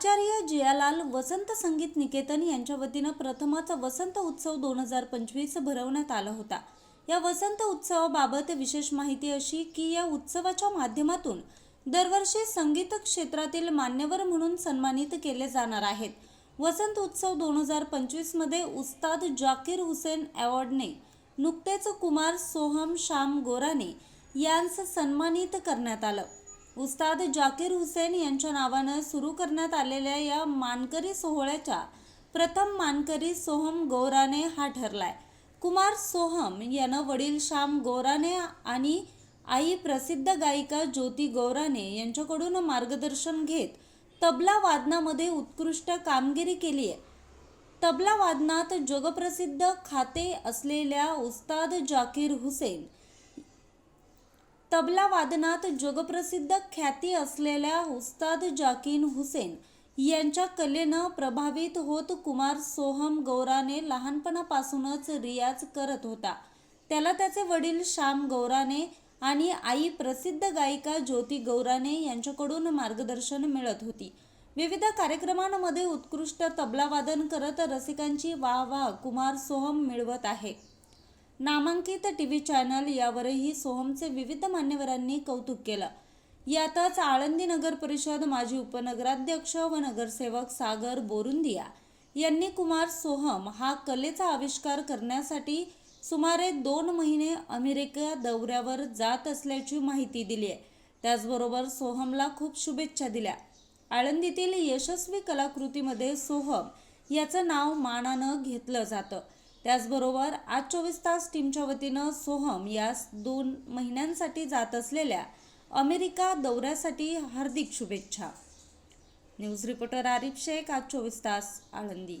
आचार्य जियालाल वसंत संगीत निकेतन यांच्या वतीनं प्रथमच वसंत उत्सव दोन हजार पंचवीस भरवण्यात आला होता. या वसंत उत्सवाबाबत विशेष माहिती अशी की या उत्सवाच्या माध्यमातून दरवर्षी संगीत क्षेत्रातील मान्यवर म्हणून सन्मानित केले जाणार आहेत. वसंत उत्सव दोन हजार पंचवीसमध्ये उस्ताद जाकीर हुसेन अवॉर्डने नुकतेच कुमार सोहम श्याम गोराने यांस सन्मानित करण्यात आलं. उस्ताद जाकीर हुसेन यांच्या नावानं सुरू करण्यात आलेल्या या मानकरी सोहळ्याच्या प्रथम मानकरी सोहम गौराने हा ठरलाय. कुमार सोहम यानं वडील श्याम गौराने आणि आई प्रसिद्ध गायिका ज्योती गौराने यांच्याकडून मार्गदर्शन घेत तबला वादनामध्ये उत्कृष्ट कामगिरी केली आहे. तबला वादनात जगप्रसिद्ध खाते असलेल्या उस्ताद जाकीर हुसेन तबला वादनात जगप्रसिद्ध ख्याती असलेल्या उस्ताद जाकीन हुसेन यांच्या कलेनं प्रभावित होत कुमार सोहम गौराने लहानपणापासूनच रियाज करत होता. त्याला त्याचे वडील श्याम गौराने आणि आई प्रसिद्ध गायिका ज्योती गौराने यांच्याकडून मार्गदर्शन मिळत होती. विविध कार्यक्रमांमध्ये उत्कृष्ट तबलावादन करत रसिकांची वाह वाह कुमार सोहम मिळवत आहे. नामांकित टी व्ही चॅनल यावरही सोहमचे विविध मान्यवरांनी कौतुक केलं. यातच आळंदी नगर परिषद माजी उपनगराध्यक्ष व नगरसेवक सागर बोरुंदिया यांनी कुमार सोहम हा कलेचा आविष्कार करण्यासाठी सुमारे दोन महिने अमेरिका दौऱ्यावर जात असल्याची माहिती दिली आहे. त्याचबरोबर सोहमला खूप शुभेच्छा दिल्या. आळंदीतील यशस्वी कलाकृतीमध्ये सोहम याचं नाव मानानं घेतलं जातं. त्याचबरोबर आज चोवीस तास टीमच्या वतीनं सोहम यास दोन महिन्यांसाठी जात असलेल्या अमेरिका दौऱ्यासाठी हार्दिक शुभेच्छा. न्यूज रिपोर्टर आरिफ शेख आज चोवीस तास आळंदी.